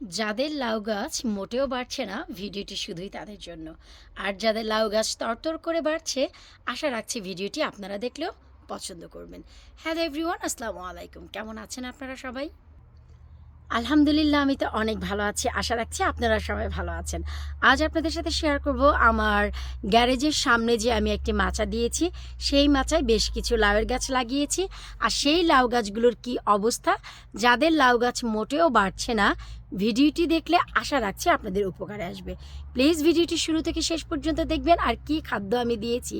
যাদের লাউ গাছ মোটেও বাড়ছে না, ভিডিওটি শুধুই তাদের জন্য। আর যাদের লাউ গাছ তরতর করে বাড়ছে, আশা রাখছি ভিডিওটি আপনারা দেখলেও পছন্দ করবেন। হ্যালো এভরিওয়ান, আসসালামু আলাইকুম। কেমন আছেন আপনারা সবাই? আলহামদুলিল্লাহ, আমি তো অনেক ভালো আছি। আশা রাখছি আপনারা সবাই ভালো আছেন। আজ আপনাদের সাথে শেয়ার করব আমার গ্যারেজের সামনে যে আমি একটি মাচা দিয়েছি। সেই মাচায় বেশ কিছু লাউয়ের গাছ লাগিয়েছি। আর সেই লাউ গাছগুলোর কি অবস্থা? যাদের লাউ গাছ মোটেও বাড়ছে না ভিডিওটি দেখলে আশা রাখছি আপনাদের উপকারে আসবে। প্লিজ ভিডিওটি শুরু থেকে শেষ পর্যন্ত দেখবেন আর কি খাদ্য আমি দিয়েছি,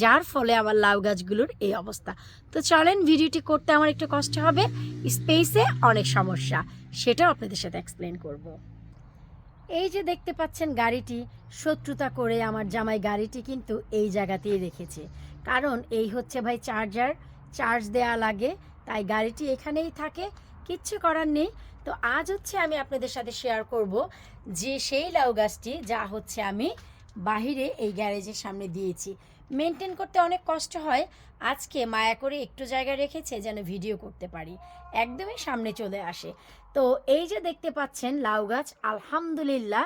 যার ফলে আমার লাউ গাছগুলোর এই অবস্থা। তো চলেন ভিডিওটি করতে আমার একটু কষ্ট হবে, স্পেসে অনেক সমস্যা, সেটাও আপনাদের সাথে এক্সপ্লেন করব। এই যে দেখতে পাচ্ছেন গাড়িটি, শত্রুতা করে আমার জামাই গাড়িটি কিন্তু এই জায়গাতেই রেখেছে। কারণ এই হচ্ছে ভাই চার্জার চার্জ দেয়া লাগে, তাই গাড়িটি এখানেই থাকে, কিচ্ছু করার নেই। তো আজ হচ্ছে আমি আপনাদের সাথে শেয়ার করব যে সেই লাউ গাছটি যা হচ্ছে আমি বাহিরে এই গ্যারেজের সামনে দিয়েছি। মেনটেন করতে অনেক কষ্ট হয়, আজকে মায়া করে একটু জায়গা রেখেছে যেন ভিডিও করতে পারি। একদমই সামনে চলে আসে। তো এই যে দেখতে পাচ্ছেন লাউ গাছ, আলহামদুলিল্লাহ,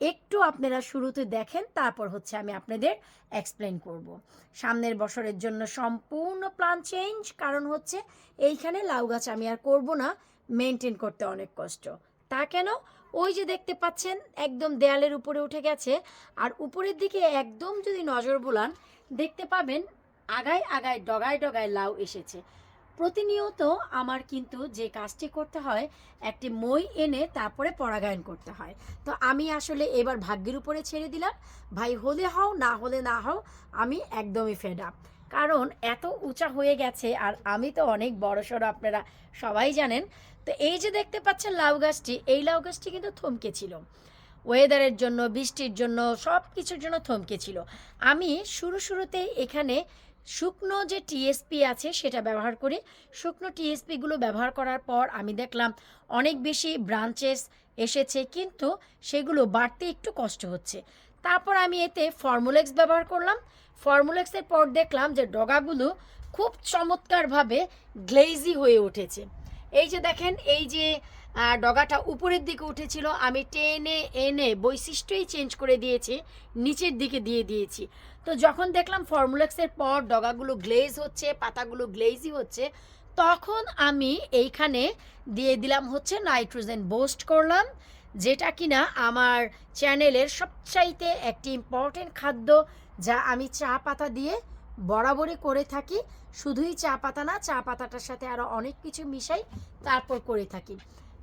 একটু আপনারা শুরুতে দেখেন, তারপর হচ্ছে আমি আপনাদের এক্সপ্লেন করব। সামনের বছরের জন্য সম্পূর্ণ প্ল্যান চেঞ্জ কারণ হচ্ছে এইখানে লাউ গাছ আমি আর করব না। মেনটেন করতে অনেক কষ্ট। তা কেন? ওই যে দেখতে পাচ্ছেন, একদম দেয়ালের উপরে উঠে গেছে। আর উপরের দিকে একদম যদি নজর বোলান, দেখতে পাবেন আগায় আগায়, ডগায় ডগায় লাউ এসেছে। প্রতিনিয়ত আমার কিন্তু যে কাজটি করতে হয়, একটি মই এনে তারপরে পরাগায়ন করতে হয়। তো আমি আসলে এবার ভাগ্যের উপরে ছেড়ে দিলাম। ভাই হলে হও, না হলে না হও, আমি একদমই ফেড আপ কারণ এত উঁচা হয়ে গেছে আর আমি তো অনেক বড় সড়ো আপনারা সবাই জানেন। তো এই যে দেখতে পাচ্ছেন লাউ গাছটি, এই লাউ গাছটি কিন্তু থমকে ছিল। ওয়েদারের জন্য, বৃষ্টির জন্য, সব কিছুর জন্য থমকে ছিল। আমি শুরু শুরুতেই এখানে শুকনো যে টিএসপি আছে সেটা ব্যবহার করি। শুকনো টিএসপিগুলো ব্যবহার করার পর আমি দেখলাম অনেক বেশি ব্রাঞ্চেস এসেছে, কিন্তু সেগুলো বাড়তে একটু কষ্ট হচ্ছে। তারপর আমি এতে ফর্মুলেক্স ব্যবহার করলাম। ফর্মুলেক্সের পর দেখলাম যে ডগাগুলো খুব চমৎকারভাবে গ্লেজি হয়ে উঠেছে। এই যে দেখেন, এই যে ডগাটা উপরের দিকে উঠেছিল, আমি টেনে এনে বৈশিষ্ট্যই চেঞ্জ করে দিয়েছি, নিচের দিকে দিয়ে দিয়েছি। তো যখন দেখলাম ফর্মুলেক্সের পর ডগাগুলো গ্লেজ হচ্ছে, পাতাগুলো গ্লেজি হচ্ছে, তখন আমি এইখানে দিয়ে দিলাম হচ্ছে নাইট্রোজেন বোস্ট করলাম। যেটা কিনা আমার চ্যানেলের সবচাইতে একটি ইম্পর্টেন্ট খাদ্য যা আমি চা পাতা দিয়ে বরাবরই করে থাকি। শুধুই চা পাতা না, চা পাতাটার সাথে আরও অনেক কিছু মিশাই তারপর করে থাকি।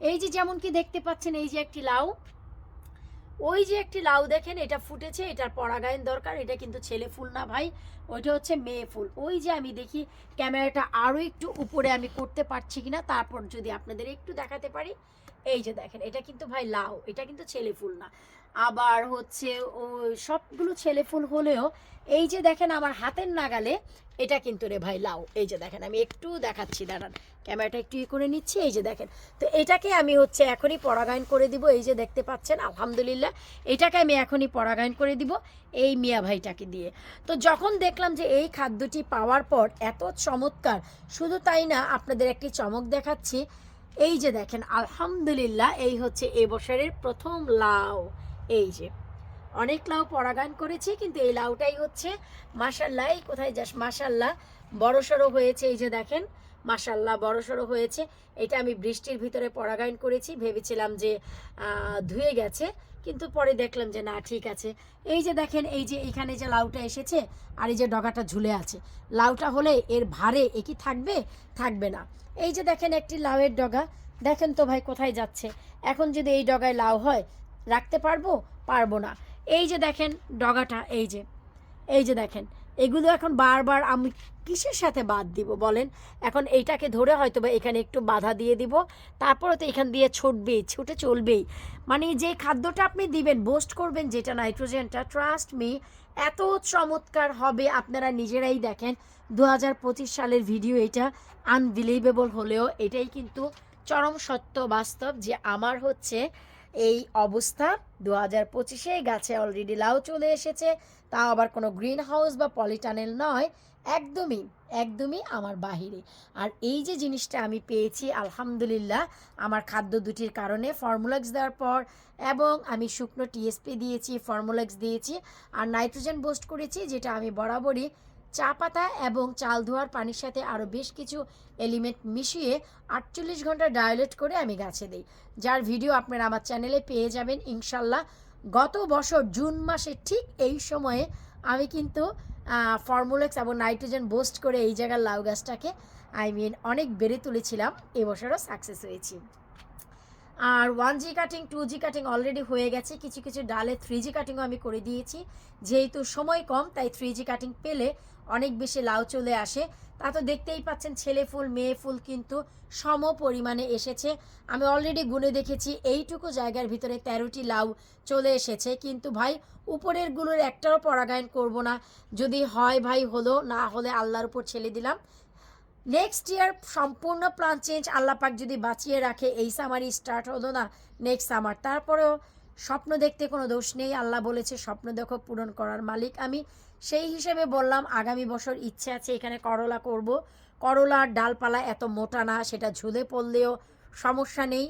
এই যে যেমন কি দেখতে পাচ্ছেন, এই যে একটি লাউ। ওই যে একটি লাউ দেখেন, এটা ফুটেছে, এটার পরাগায়ন দরকার, এটা কিন্তু ছেলে ফুল না ভাই, ওইটা হচ্ছে মেয়ে ফুল। ওই যে আমি দেখি, ক্যামেরাটা আরও একটু উপরে আমি করতে পারছি কিনা, তারপর যদি আপনাদের একটু দেখাতে পারি, এই যে দেখেন, এটা কিন্তু ভাই লাউ, এটা কিন্তু ছেলে ফুল না। আবার হচ্ছে ও সবগুলো ছেলে ফুল হলেও, এই যে দেখেন আমার হাতের নাগালে, এটা কিন্তু রে ভাই লাউ এই যে দেখেন, আমি একটু দেখাচ্ছি, দাঁড়ান, ক্যামেরাটা একটু ই করে নিচ্ছি, এই যে দেখেন, তো এটাকে আমি হচ্ছে এখনই পরাগায়ন করে দিব, এই যে দেখতে পাচ্ছেন, আলহামদুলিল্লাহ, এটাকে আমি এখনই পরাগায়ন করে দিব, এই মিয়া ভাইটাকে দিয়ে। তো যখন দেখলাম যে এই খাদ্যটি পাওয়ার পর এত চমৎকার, শুধু তাই না, আপনাদের একটি চমক দেখাচ্ছি, এই যে দেখেন, আলহামদুলিল্লাহ, এই হচ্ছে এবছরের প্রথম লাউ। এই যে, অনেক লাউ পরাগায়ন করেছি, কিন্তু এই লাউটাই হচ্ছে মাসাল্লাহ এই কোথায় যাস মাসাল্লাহ বড়সড় হয়েছে, এই যে দেখেন মাসাল্লাহ বড়সড় হয়েছে, এটা আমি বৃষ্টির ভিতরে পরাগায়ন করেছি, ভেবেছিলাম যে ধুয়ে গেছে, কিন্তু পরে দেখলাম যে না, ঠিক আছে। এই যে দেখেন, এই যে এখানে যে লাউটা এসেছে, আর এই যে ডগাটা ঝুলে আছে, লাউটা হলে এর ভারে এ কি থাকবে? থাকবে না। এই যে দেখেন একটি লাউয়ের ডগা, দেখেন তো ভাই কোথায় যাচ্ছে। এখন যদি এই ডগায় লাউ হয় রাখতে পারব পারব না। এই যে দেখেন ডগাটা, এই যে এই যে দেখেন, এগুলো এখন বারবার আমি কিসের সাথে বাদ দিব বলেন? এখন এইটাকে ধরে হয়তো বা এখানে একটু বাধা দিয়ে দিব তারপরে তো এখান দিয়ে ছুটবেই, ছুটে চলবেই। মানে যে খাদ্যটা আপনি দিবেন বোস্ট করবেন যেটা নাইট্রোজেনটা ট্রাস্ট মি এত চমৎকার হবে। আপনারা নিজেরাই দেখেন দু হাজার পঁচিশ সালের ভিডিও এটা আনবিলিভেবল হলেও এটাই কিন্তু চরম সত্য বাস্তব যে আমার হচ্ছে এই অবস্থা। দু হাজার পঁচিশে গাছে অলরেডি লাউ চলে এসেছে। তাও আবার কোনো গ্রিন হাউস বা পলিটানেল নয়। একদমই একদমই আমার বাহিরে। আর এই যে জিনিসটা আমি পেয়েছি, আলহামদুলিল্লাহ, আমার খাদ্য দুটির কারণে ফর্মুলাক্স দেওয়ার পর এবং আমি শুকনো টিএসপি দিয়েছি ফর্মুলাক্স দিয়েছি, আর নাইট্রোজেন বোস্ট করেছি, যেটা আমি বরাবরই চা পাতা এবং চাল ধোয়ার পানির সাথে আরও বেশ কিছু এলিমেন্ট মিশিয়ে আটচল্লিশ ঘণ্টা ডায়োলেট করে আমি গাছে দিই। যার ভিডিও আপনারা আমার চ্যানেলে পেয়ে যাবেন, ইনশাল্লাহ। গত বছর জুন মাসে ঠিক এই সময়ে আমি কিন্তু ফর্মুলেক্স এবং নাইট্রোজেন বোস্ট করে এই জায়গার লাউ গাছটাকে আই মিন অনেক বেড়ে তুলেছিলাম। এবছরও সাকসেস হয়েছি। আর one G cutting two G cutting already হয়ে গেছে। কিছু কিছু ডালে থ্রি জি কাটিংও আমি করে দিয়েছি। যেহেতু সময় কম, তাই থ্রি জি কাটিং পেলে অনেক বেশি লাউ চলে আসে। তা তো দেখতেই পাচ্ছেন, ছেলে ফুল, মেয়ে ফুল কিন্তু সম পরিমাণে এসেছে। আমি অলরেডি গুনে দেখেছি, এইটুকু জায়গার ভিতরে তেরোটি লাউ চলে এসেছে। কিন্তু ভাই, উপরেরগুলোর একটাও পরাগায়ন করব না। যদি হয় ভাই হলো, না হলে আল্লাহর উপর ছেলে দিলাম। নেক্সট ইয়ার সম্পূর্ণ প্ল্যান চেঞ্জ আল্লাহ পাক যদি বাঁচিয়ে রাখে, এই সামারই স্টার্ট হলো না নেক্সট সামার তারপরেও স্বপ্ন দেখতে কোনো দোষ নেই, আল্লাহ বলেছে স্বপ্ন দেখো পূরণ করার মালিক আমি। সেই হিসেবে বললাম, আগামী বছর ইচ্ছে আছে এখানে করলা করব। করলার ডালপালা এত মোটা না, সেটা ঝুলে পড়লেও সমস্যা নেই।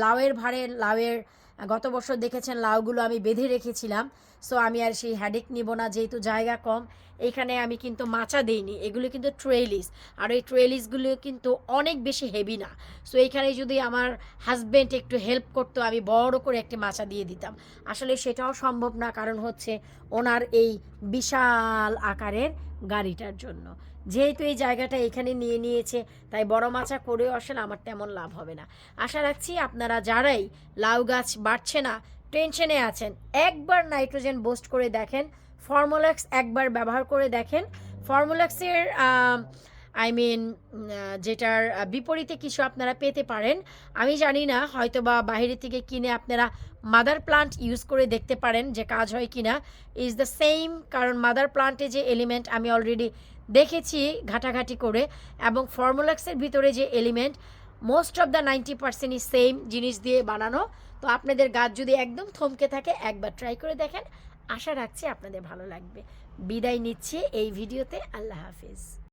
লাউয়ের ভারে লাউয়ের গত বছর দেখেছেন লাউগুলো আমি বেঁধে রেখেছিলাম সো আমি আর সেই হ্যাডেক নিব না, যেহেতু জায়গা কম। এখানে আমি কিন্তু মাচা দেইনি, এগুলো কিন্তু ট্রেলিস আর এই ট্রেলিসগুলো কিন্তু অনেক বেশি হেভি না। সো এখানে যদি আমার হাজব্যান্ড একটু হেল্প করতো, আমি বড় করে একটি মাচা দিয়ে দিতাম। আসলে সেটাও সম্ভব না, কারণ হচ্ছে ওনার এই বিশাল আকারের গাড়িটার জন্য। যেহেতু এই জায়গাটা এখানে নিয়ে নিয়েছে, তাই বড় মাচা করেও আসলে আমার তেমন লাভ হবে না। আশা রাখছি আপনারা যারাই লাউ গাছ বাড়ছে না, টেনশনে আছেন, একবার নাইট্রোজেন বোস্ট করে দেখেন, ফর্মুলাক্স একবার ব্যবহার করে দেখেন। ফর্মুলাক্সের আই মিন যেটার বিপরীতে কিছু আপনারা পেতে পারেন। আমি জানি না হয়তো বা বাইরে থেকে কিনে আপনারা মাদার প্লান্ট ইউজ করে দেখতে পারেন যে কাজ হয় কি না ইজ দ্য সেম কারণ মাদার প্লান্টে যে এলিমেন্ট আমি অলরেডি দেখেছি ঘাটাঘাটি করে এবং ফর্মুলাক্সের ভিতরে যে element most of the ninety পার্সেন্টই সেম জিনিস দিয়ে বানানো। তো আপনাদের গাছ যদি একদম থমকে থাকে, একবার ট্রাই করে দেখেন। আশা রাখছি আপনাদের ভালো লাগবে। বিদায় নিচ্ছি এই ভিডিওতে। আল্লাহ হাফিজ।